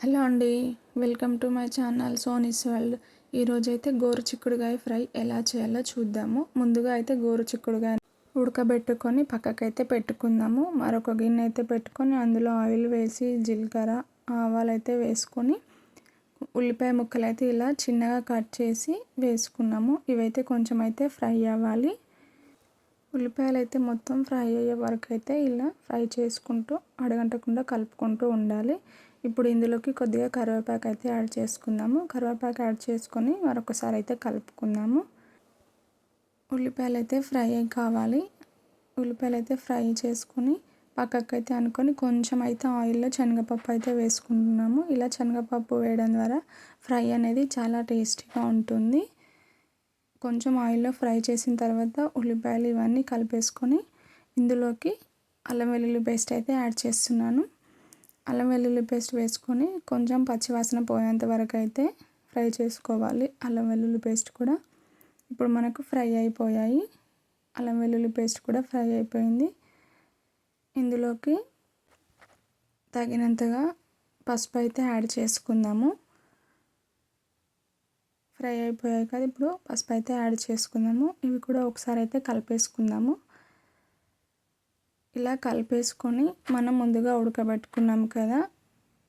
Hello అండి welcome to my channel Soni's world. ఈరోజు అయితే గోరు చిక్కుడుగాయ ఫ్రై ఎలా చేయాలో చూద్దాము. ముందుగా అయితే గోరు చిక్కుడుగాయ ఉడకబెట్టుకొని పక్కకైతే పెట్టుకుందాము. మరొక గిన్నె అయితే పెట్టుకొని అందులో ఆయిల్ వేసి జీలకర్ర ఆవాలు అయితే వేసుకొని ఉల్లిపాయ ముక్కలు అయితే ఇలా చిన్నగా కట్ చేసి వేసుకున్నాము. ఇవైతే కొంచెం అయితే ఫ్రై అవ్వాలి. ఉల్లిపాయలు అయితే మొత్తం ఫ్రై అయ్యే వరకు అయితే ఇలా ఫ్రై చేసుకుంటూ అడగంటకుండా కలుపుకుంటూ ఉండాలి. ఇప్పుడు ఇందులోకి కొద్దిగా కరివేపాకు అయితే యాడ్ చేసుకుందాము. కరివేపాకు యాడ్ చేసుకొని మరొకసారి అయితే కలుపుకుందాము. ఉల్లిపాయలు అయితే ఫ్రై కావాలి. ఉల్లిపాయలు అయితే ఫ్రై చేసుకొని పక్కకు అయితే అనుకొని కొంచెం అయితే ఆయిల్లో శనగపప్పు అయితే వేసుకుంటున్నాము. ఇలా శనగపప్పు వేయడం ద్వారా ఫ్రై అనేది చాలా టేస్టీగా ఉంటుంది. కొంచెం ఆయిల్లో ఫ్రై చేసిన తర్వాత ఉల్లిపాయలు ఇవన్నీ కలిపేసుకొని ఇందులోకి అల్లం వెల్లుల్లి పేస్ట్ అయితే యాడ్ చేస్తున్నాను. అల్లం వెల్లుల్లి పేస్ట్ వేసుకొని కొంచెం పచ్చివాసన పోయేంత వరకు అయితే ఫ్రై చేసుకోవాలి. అల్లం వెల్లుల్లి పేస్ట్ కూడా ఇప్పుడు మనకు ఫ్రై అయిపోయాయి. అల్లం వెల్లుల్లి పేస్ట్ కూడా ఫ్రై అయిపోయింది. ఇందులోకి తగినంతగా పసుపు అయితే యాడ్ చేసుకుందాము. ఫ్రై అయిపోయాయి కదా ఇప్పుడు పసుపు అయితే యాడ్ చేసుకుందాము. ఇవి కూడా ఒకసారి అయితే కలిపేసుకుందాము. ఇలా కలిపేసుకొని మనం ముందుగా ఉడకబెట్టుకున్నాం కదా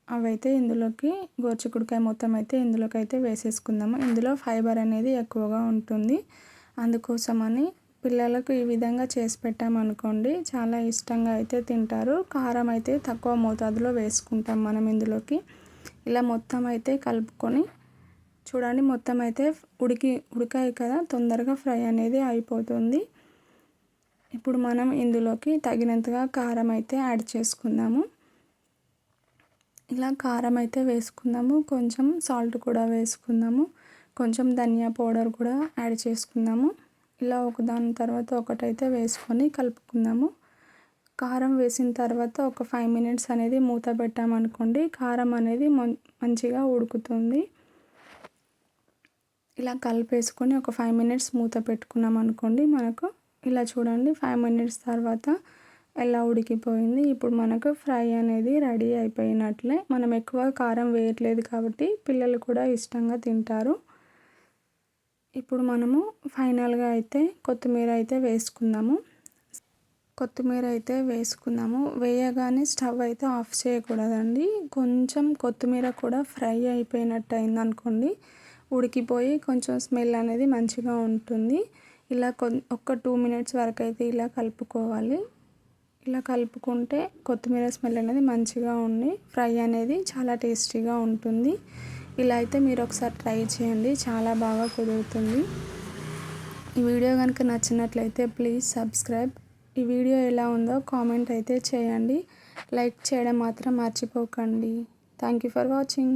అవైతే ఇందులోకి గోర్చికుడికాయ మొత్తం అయితే ఇందులోకి అయితే వేసేసుకుందాము. ఇందులో ఫైబర్ అనేది ఎక్కువగా ఉంటుంది. అందుకోసమని పిల్లలకు ఈ విధంగా చేసి పెట్టామనుకోండి చాలా ఇష్టంగా అయితే తింటారు. కారం అయితే తక్కువ మోతాదులో వేసుకుంటాం మనం ఇందులోకి. ఇలా మొత్తం అయితే కలుపుకొని చూడండి మొత్తం అయితే ఉడికి ఉడికాయి కదా తొందరగా ఫ్రై అనేది అయిపోతుంది. ఇప్పుడు మనం ఇందులోకి తగినంతగా కారం అయితే యాడ్ చేసుకుందాము. ఇలా కారం అయితే వేసుకుందాము కొంచెం సాల్ట్ కూడా వేసుకుందాము కొంచెం ధనియా పౌడర్ కూడా యాడ్ చేసుకుందాము. ఇలా ఒకదాని తర్వాత ఒకటైతే వేసుకొని కలుపుకుందాము. కారం వేసిన తర్వాత ఒక ఫైవ్ మినిట్స్ అనేది మూత పెట్టామనుకోండి కారం అనేది మంచిగా ఉడుకుతుంది. ఇలా కలిపేసుకొని ఒక ఫైవ్ మినిట్స్ మూత పెట్టుకున్నాం అనుకోండి మనకు. ఇలా చూడండి ఫైవ్ మినిట్స్ తర్వాత ఎలా ఉడికిపోయింది. ఇప్పుడు మనకు ఫ్రై అనేది రెడీ అయిపోయినట్లే. మనం ఎక్కువ కారం వేయట్లేదు కాబట్టి పిల్లలు కూడా ఇష్టంగా తింటారు. ఇప్పుడు మనము ఫైనల్గా అయితే కొత్తిమీర అయితే వేసుకుందాము. కొత్తిమీర అయితే వేసుకుందాము. వేయగానే స్టవ్ అయితే ఆఫ్ చేయకూడదండి. కొంచెం కొత్తిమీర కూడా ఫ్రై అయిపోయినట్టు అయిందనుకోండి ఉడికిపోయి కొంచెం స్మెల్ అనేది మంచిగా ఉంటుంది. ఇలా కొ ఒక్క టూ మినిట్స్ వరకు అయితే ఇలా కలుపుకోవాలి. ఇలా కలుపుకుంటే కొత్తిమీర స్మెల్ అనేది మంచిగా ఉండి ఫ్రై అనేది చాలా టేస్టీగా ఉంటుంది. ఇలా అయితే మీరు ఒకసారి ట్రై చేయండి చాలా బాగా కుదురుతుంది. ఈ వీడియో కనుక నచ్చినట్లయితే ప్లీజ్ సబ్స్క్రైబ్. ఈ వీడియో ఎలా ఉందో కామెంట్ అయితే చేయండి. లైక్ చేయడం మాత్రం మర్చిపోకండి. Thank you for watching.